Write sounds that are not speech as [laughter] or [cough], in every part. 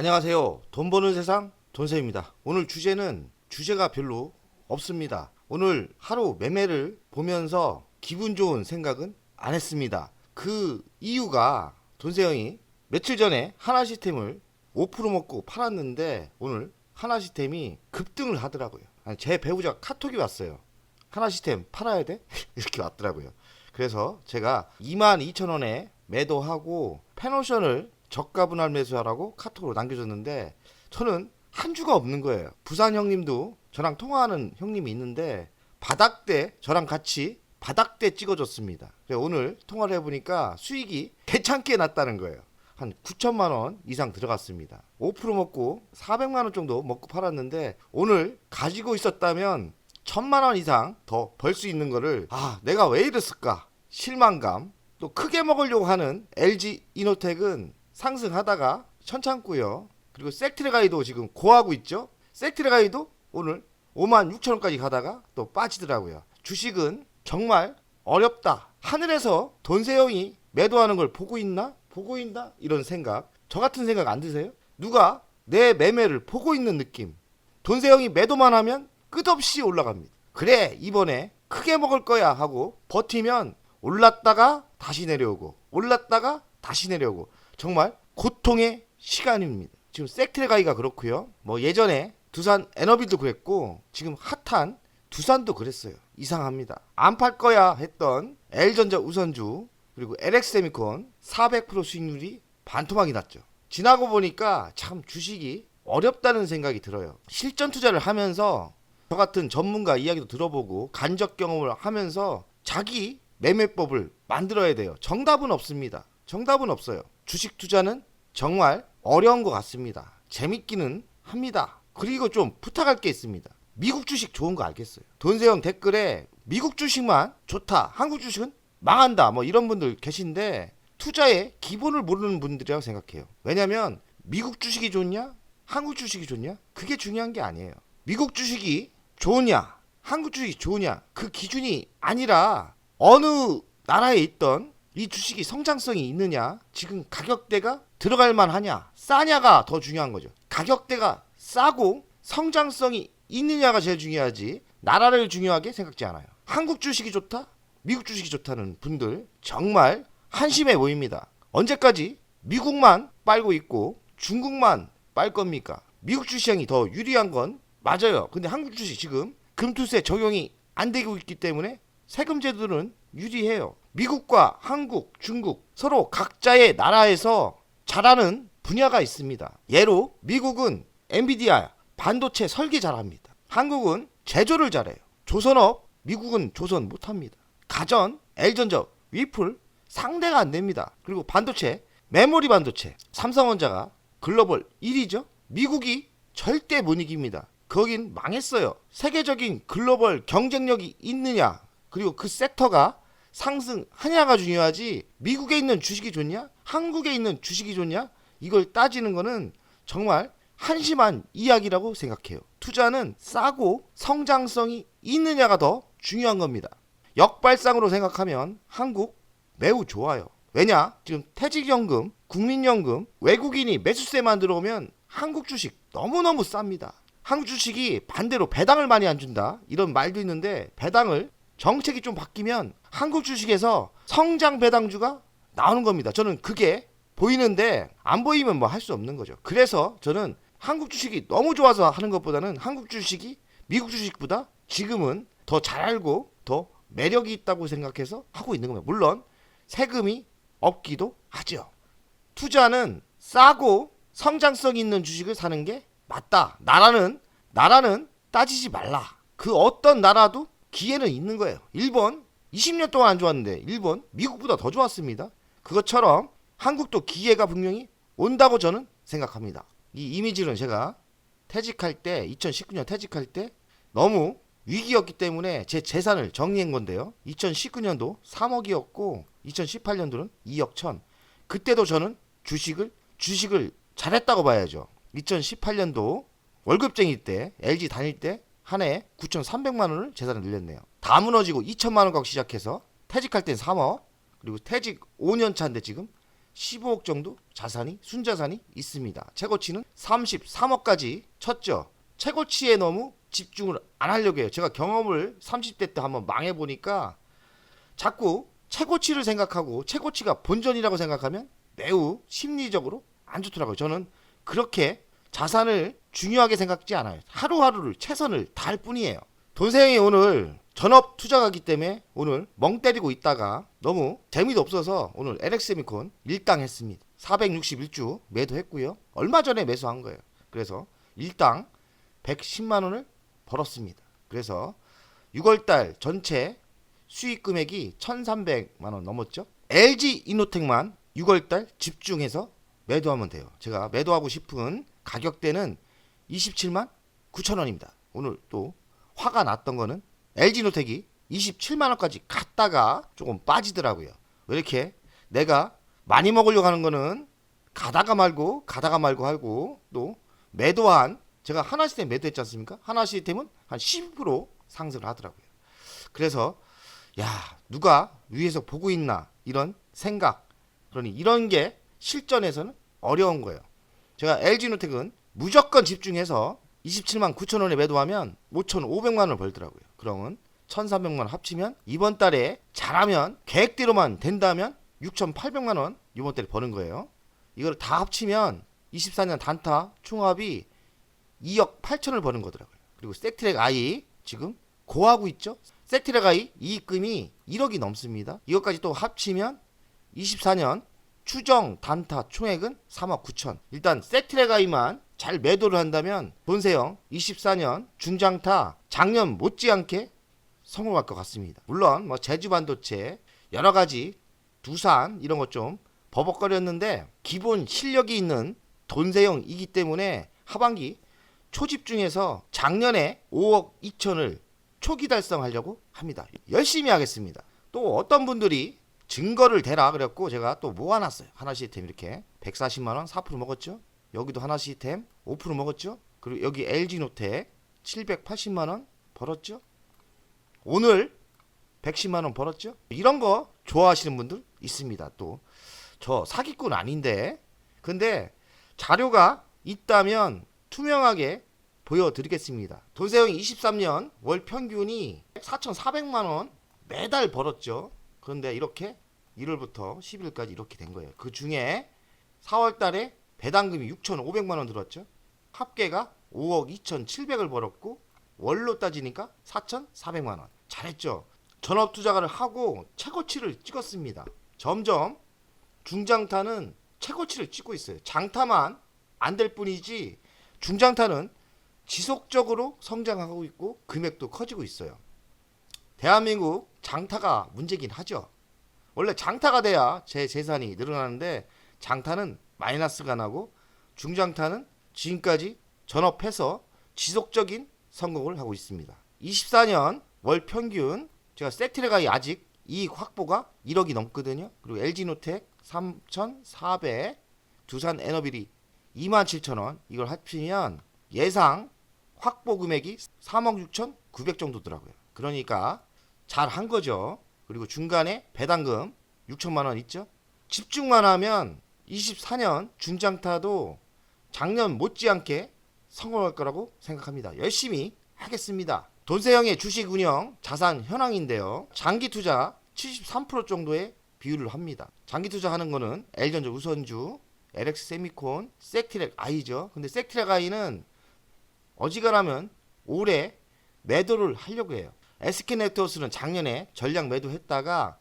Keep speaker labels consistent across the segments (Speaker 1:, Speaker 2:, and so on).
Speaker 1: 안녕하세요. 돈 버는 세상 돈세입니다. 오늘 주제는 주제가 별로 없습니다. 오늘 하루 매매를 보면서 기분 좋은 생각은 안 했습니다. 그 이유가 돈세 형이 며칠 전에 하나 시스템을 5% 먹고 팔았는데 오늘 하나 시스템이 급등을 하더라고요. 제 배우자 카톡이 왔어요. 하나 시스템 팔아야 돼? [laughs] 이렇게 왔더라고요. 그래서 제가 22,000원에 매도하고 패노션을 저가 분할 매수하라고 카톡으로 남겨줬는데 저는 한 주가 없는 거예요. 부산 형님도 저랑 통화하는 형님이 있는데 바닥대 저랑 같이 바닥대 찍어줬습니다. 오늘 통화를 해보니까 수익이 괜찮게 났다는 거예요. 한 9천만 원 이상 들어갔습니다. 5% 먹고 400만 원 정도 먹고 팔았는데 오늘 가지고 있었다면 천만 원 이상 더 벌 수 있는 거를 아 내가 왜 이랬을까 실망감 또 크게 먹으려고 하는 LG 이노텍은 상승하다가 천창고요. 그리고 셀트레가이도 지금 고하고 있죠? 셀트레가이도 오늘 5만 6천 원까지 가다가 또 빠지더라고요. 주식은 정말 어렵다. 하늘에서 돈세형이 매도하는 걸 보고 있나? 보고 있나? 이런 생각. 저 같은 생각 안 드세요? 누가 내 매매를 보고 있는 느낌. 돈세형이 매도만 하면 끝없이 올라갑니다. 그래 이번에 크게 먹을 거야 하고 버티면 올랐다가 다시 내려오고 올랐다가 다시 내려오고 정말 고통의 시간입니다. 지금 섹트레가이가 그렇고요. 뭐 예전에 두산 에너빌도 그랬고 지금 핫한 두산도 그랬어요. 이상합니다. 안 팔 거야 했던 L전자 우선주 그리고 LX세미콘 400% 수익률이 반토막이 났죠. 지나고 보니까 참 주식이 어렵다는 생각이 들어요. 실전 투자를 하면서 저 같은 전문가 이야기도 들어보고 간접 경험을 하면서 자기 매매법을 만들어야 돼요. 정답은 없습니다. 정답은 없어요. 주식 투자는 정말 어려운 것 같습니다. 재밌기는 합니다. 그리고 좀 부탁할 게 있습니다. 미국 주식 좋은 거 알겠어요. 돈세형 댓글에 미국 주식만 좋다. 한국 주식은 망한다. 뭐 이런 분들 계신데 투자의 기본을 모르는 분들이라고 생각해요. 왜냐면 미국 주식이 좋냐? 한국 주식이 좋냐? 그게 중요한 게 아니에요. 미국 주식이 좋으냐? 한국 주식이 좋으냐? 그 기준이 아니라 어느 나라에 있던 이 주식이 성장성이 있느냐? 지금 가격대가 들어갈 만하냐? 싸냐가 더 중요한 거죠. 가격대가 싸고 성장성이 있느냐가 제일 중요하지. 나라를 중요하게 생각지 않아요. 한국 주식이 좋다? 미국 주식이 좋다는 분들 정말 한심해 보입니다. 언제까지 미국만 빨고 있고 중국만 빨 겁니까? 미국 주식이 더 유리한 건 맞아요. 근데 한국 주식 지금 금투세 적용이 안 되고 있기 때문에 세금 제도는 유리해요. 미국과 한국, 중국 서로 각자의 나라에서 잘하는 분야가 있습니다. 예로 미국은 엔비디아 반도체 설계 잘합니다. 한국은 제조를 잘해요. 조선업 미국은 조선 못합니다. 가전 L전자 위플 상대가 안 됩니다. 그리고 반도체 메모리 반도체 삼성전자가 글로벌 1위죠. 미국이 절대 못 이깁니다. 거긴 망했어요. 세계적인 글로벌 경쟁력이 있느냐 그리고 그 섹터가 상승하냐가 중요하지 미국에 있는 주식이 좋냐 한국에 있는 주식이 좋냐 이걸 따지는 거는 정말 한심한 이야기라고 생각해요. 투자는 싸고 성장성이 있느냐가 더 중요한 겁니다. 역발상으로 생각하면 한국 매우 좋아요. 왜냐? 지금 퇴직연금, 국민연금, 외국인이 매수세만 들어오면 한국 주식 너무너무 쌉니다. 한국 주식이 반대로 배당을 많이 안 준다. 이런 말도 있는데 배당을 정책이 좀 바뀌면 한국 주식에서 성장 배당주가 나오는 겁니다. 저는 그게 보이는데 안 보이면 뭐 할 수 없는 거죠. 그래서 저는 한국 주식이 너무 좋아서 하는 것보다는 한국 주식이 미국 주식보다 지금은 더 잘 알고 더 매력이 있다고 생각해서 하고 있는 겁니다. 물론 세금이 없기도 하죠. 투자는 싸고 성장성 있는 주식을 사는 게 맞다. 나라는 나라는 따지지 말라. 그 어떤 나라도 기회는 있는 거예요. 일본 20년 동안 안 좋았는데 일본 미국보다 더 좋았습니다. 그것처럼 한국도 기회가 분명히 온다고 저는 생각합니다. 이 이미지는 제가 퇴직할 때 2019년 퇴직할 때 너무 위기였기 때문에 제 재산을 정리한 건데요. 2019년도 3억이었고 2018년도는 2억 천. 그때도 저는 주식을 주식을 잘했다고 봐야죠. 2018년도 월급쟁이 때 LG 다닐 때 한 해에 9,300만 원을 재산을 늘렸네요. 다 무너지고 2천만 원 갖고 시작해서 퇴직할 땐 3억 그리고 퇴직 5년 차인데 지금 15억 정도 자산이 순자산이 있습니다. 최고치는 33억까지 쳤죠. 최고치에 너무 집중을 안 하려고 해요. 제가 경험을 30대 때 한번 망해 보니까 자꾸 최고치를 생각하고 최고치가 본전이라고 생각하면 매우 심리적으로 안 좋더라고요. 저는 그렇게 자산을 중요하게 생각지 않아요. 하루하루를 최선을 다할 뿐이에요. 돈세형이 오늘 전업 투자가기 때문에 오늘 멍 때리고 있다가 너무 재미도 없어서 오늘 LX세미콘 일당 했습니다. 461주 매도했고요. 얼마 전에 매수한 거예요. 그래서 일당 110만 원을 벌었습니다. 그래서 6월달 전체 수익 금액이 1,300만 원 넘었죠. LG 이노텍만 6월달 집중해서 매도하면 돼요. 제가 매도하고 싶은 가격대는 27만 9천 원입니다. 오늘 또 화가 났던 거는 LG 노텍이 27만 원까지 갔다가 조금 빠지더라고요. 왜 이렇게 내가 많이 먹으려고 하는 거는 가다가 말고 가다가 말고 하고 또 매도한 제가 하나 시스템 매도했지 않습니까? 하나 시스템은 한12% 상승을 하더라고요. 그래서 야 누가 위에서 보고 있나 이런 생각 그러니 이런 게 실전에서는 어려운 거예요. 제가 LG노텍은 무조건 집중해서 27만 9천 원에 매도하면 5,500만 원을 벌더라고요. 그러면 1,300만 원 합치면 이번 달에 잘하면 계획대로만 된다면 6,800만 원 이번 달에 버는 거예요. 이걸 다 합치면 24년 단타 총합이 2억 8천을 버는 거더라고요. 그리고 섹트랙 아이 지금 고하고 있죠. 섹트랙 아이 이익금이 1억이 넘습니다. 이것까지 또 합치면 24년 추정 단타 총액은 3억 9천. 일단 섹트랙 아이만 잘 매도를 한다면 본세형 24년 중장타 작년 못지않게 성공할 것 같습니다. 물론 뭐 제주 반도체 여러 가지 두산 이런 것 좀 버벅거렸는데 기본 실력이 있는 돈세형이기 때문에 하반기 초집중해서 작년에 5억 2천을 초기 달성하려고 합니다. 열심히 하겠습니다. 또 어떤 분들이 증거를 대라 그랬고 제가 또 모아놨어요. 하나 시스템 이렇게 140만 원 4% 먹었죠. 여기도 하나 시스템 5% 먹었죠. 그리고 여기 LG 노텍 780만 원 벌었죠. 오늘 110만 원 벌었죠. 이런 거 좋아하시는 분들 있습니다. 또 저 사기꾼 아닌데 근데 자료가 있다면 투명하게 보여드리겠습니다. 돈세형이 23년 월 평균이 4,400만 원 매달 벌었죠. 그런데 이렇게 1월부터 10일까지 이렇게 된 거예요. 그 중에 4월 달에 배당금이 6,500만 원 들었죠. 합계가 5억 2,700을 벌었고 월로 따지니까 4,400만 원. 잘했죠. 전업 투자가를 하고 최고치를 찍었습니다. 점점 중장타는 최고치를 찍고 있어요. 장타만 안 될 뿐이지 중장타는 지속적으로 성장하고 있고 금액도 커지고 있어요. 대한민국 장타가 문제긴 하죠. 원래 장타가 돼야 제 재산이 늘어나는데 장타는 마이너스가 나고 중장타는 지금까지 전업해서 지속적인 성공을 하고 있습니다. 24년 월 평균 제가 섹트레가이 아직 이익 확보가 1억이 넘거든요. 그리고 LG노텍 3,400, 두산 에너비리 27,000원 이걸 합치면 예상 확보 금액이 3억 6,900 정도더라고요. 그러니까 잘 한 거죠. 그리고 중간에 배당금 6천만 원 있죠. 집중만 하면 24년 중장타도 작년 못지않게 성공할 거라고 생각합니다. 열심히 하겠습니다. 돈세형의 주식 운영 자산 현황인데요. 장기 투자 73% 정도의 비율을 합니다. 장기 투자하는 거는 L전자 우선주, LX 세미콘, 섹트랙 I죠. 근데 섹트랙 I는 어지간하면 올해 매도를 하려고 해요. SK 네트워스는 작년에 전략 매도했다가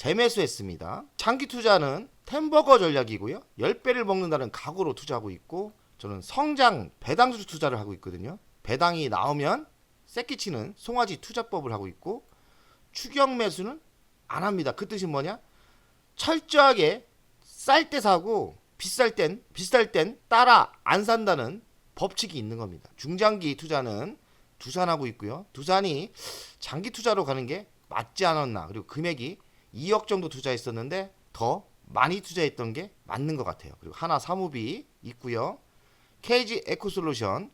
Speaker 1: 재매수했습니다. 장기 투자는 템버거 전략이고요. 10배를 먹는다는 각오로 투자하고 있고 저는 성장 배당주 투자를 하고 있거든요. 배당이 나오면 새끼치는 송아지 투자법을 하고 있고 추경 매수는 안 합니다. 그 뜻이 뭐냐? 철저하게 쌀 때 사고 비쌀 땐 비쌀 땐 따라 안 산다는 법칙이 있는 겁니다. 중장기 투자는 두산하고 있고요. 두산이 장기 투자로 가는 게 맞지 않았나. 그리고 금액이 2억 정도 투자했었는데 더 많이 투자했던 게 맞는 것 같아요. 그리고 하나 사무비 있고요. KG 에코솔루션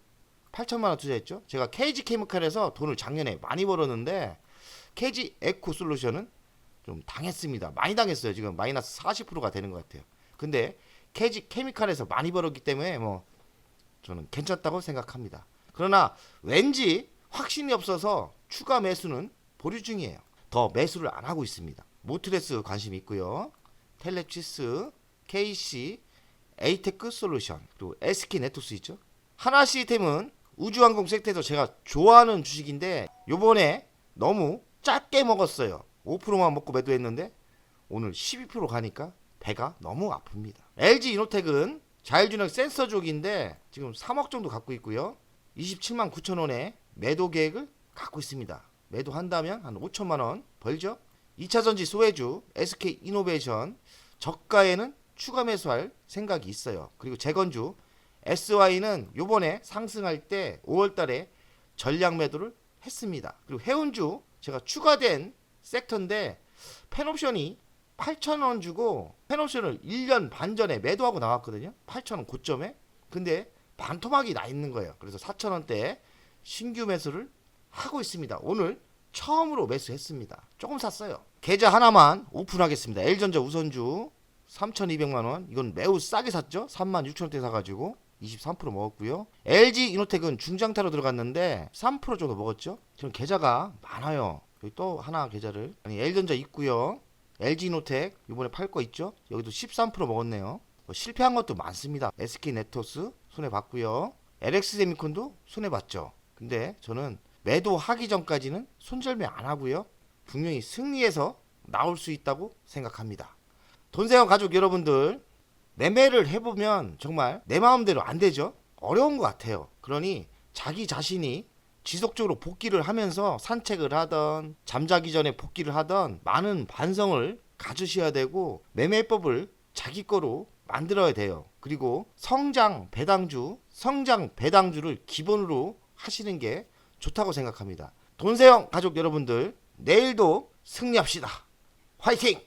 Speaker 1: 8천만 원 투자했죠. 제가 KG 케미칼에서 돈을 작년에 많이 벌었는데 KG 에코솔루션은 좀 당했습니다. 많이 당했어요. 지금 마이너스 40%가 되는 것 같아요. 근데 캐지 케미칼에서 많이 벌었기 때문에 뭐 저는 괜찮다고 생각합니다. 그러나 왠지 확신이 없어서 추가 매수는 보류 중이에요. 더 매수를 안 하고 있습니다. 모트레스 관심 있고요. 텔레치스, KC, 에이테크 솔루션 그리고 SK 네토스 있죠. 하나 시스템은 우주항공 섹터에서 제가 좋아하는 주식인데 요번에 너무 작게 먹었어요. 5%만 먹고 매도했는데 오늘 12% 가니까 배가 너무 아픕니다. LG 이노텍은 자율주행 센서 쪽인데 지금 3억 정도 갖고 있고요. 27만 9천 원에 매도 계획을 갖고 있습니다. 매도한다면 한 5천만 원 벌죠. 2차 전지 소외주 SK 이노베이션 저가에는 추가 매수할 생각이 있어요. 그리고 재건주 SY는 요번에 상승할 때 5월 달에 전량 매도를 했습니다. 그리고 해운주 제가 추가된 섹터인데 펜옵션이 8,000원 주고 펜옵션을 1년 반 전에 매도하고 나왔거든요. 8,000원 고점에. 근데 반토막이 나 있는 거예요. 그래서 4,000원대 신규 매수를 하고 있습니다. 오늘 처음으로 매수했습니다. 조금 샀어요. 계좌 하나만 오픈하겠습니다. L전자 우선주 3,200만 원. 이건 매우 싸게 샀죠. 36,000원대 사가지고 23% 먹었고요. LG 이노텍은 중장타로 들어갔는데 3% 정도 먹었죠. 지금 계좌가 많아요. 여기 또 하나 계좌를 아니 L전자 있고요. LG 이노텍 이번에 팔 거 있죠. 여기도 13% 먹었네요. 뭐 실패한 것도 많습니다. SK 네토스 손해 봤고요. LX 세미콘도 손해 봤죠. 근데 저는 매도하기 전까지는 손절매 안 하고요. 분명히 승리해서 나올 수 있다고 생각합니다. 돈세원 가족 여러분들 매매를 해보면 정말 내 마음대로 안 되죠. 어려운 것 같아요. 그러니 자기 자신이 지속적으로 복귀를 하면서 산책을 하던 잠자기 전에 복귀를 하던 많은 반성을 가지셔야 되고 매매법을 자기 거로 만들어야 돼요. 그리고 성장 배당주, 성장 배당주를 기본으로 하시는 게 좋다고 생각합니다. 돈세영 가족 여러분들 내일도 승리합시다. 화이팅!